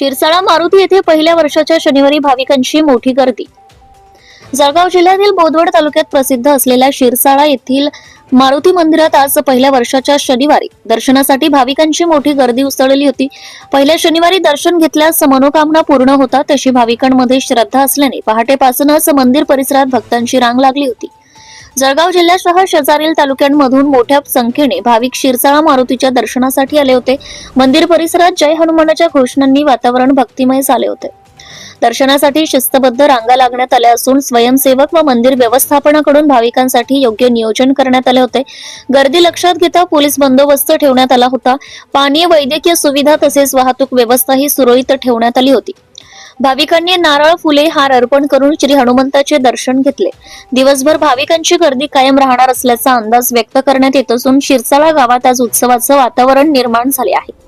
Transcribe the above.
शिरसाळा मारुती येथे पहिल्या वर्षाच्या शनिवारी भाविकांची मोठी गर्दी. जळगाव जिल्ह्यातील बोदवड तालुक्यात प्रसिद्ध असलेल्या शिरसाळा येथील मारुती मंदिरात आज पहिल्या वर्षाच्या शनिवारी दर्शनासाठी भाविकांची मोठी गर्दी उसळली होती. पहिल्या शनिवारी दर्शन घेतल्यास मनोकामना पूर्ण होतात तशी भाविकांमध्ये श्रद्धा असल्याने पहाटेपासूनच मंदिर परिसरात भक्तांची रांग लागली होती. जळगाव जिल्ह्यासह शेजारील तालुक्यांमधून मोठ्या संख्येने भाविक शिरसाळा मारुतीच्या दर्शनासाठी आले होते. मंदिर परिसरात जय हनुमानाच्या घोषणांनी वातावरण भक्तिमय झाले होते. दर्शनासाठी शिस्तबद्ध रांगा लागण्यात आल्या असून स्वयंसेवक व मंदिर व्यवस्थापनाकडून भाविकांसाठी योग्य नियोजन करण्यात आले होते. गर्दी लक्षात घेता पोलीस बंदोबस्त ठेवण्यात आला होता. पाणी वैद्यकीय सुविधा तसेच वाहतूक व्यवस्थाही सुरळीत ठेवण्यात आली होती. भाविकांनी नारळ फुले हार अर्पण करून श्री हनुमंताचे दर्शन घेतले. दिवसभर भाविकांची गर्दी कायम राहणार असल्याचा अंदाज व्यक्त करण्यात येत असून शिरसाला गावात आज उत्सवाचं वातावरण निर्माण झाले आहे.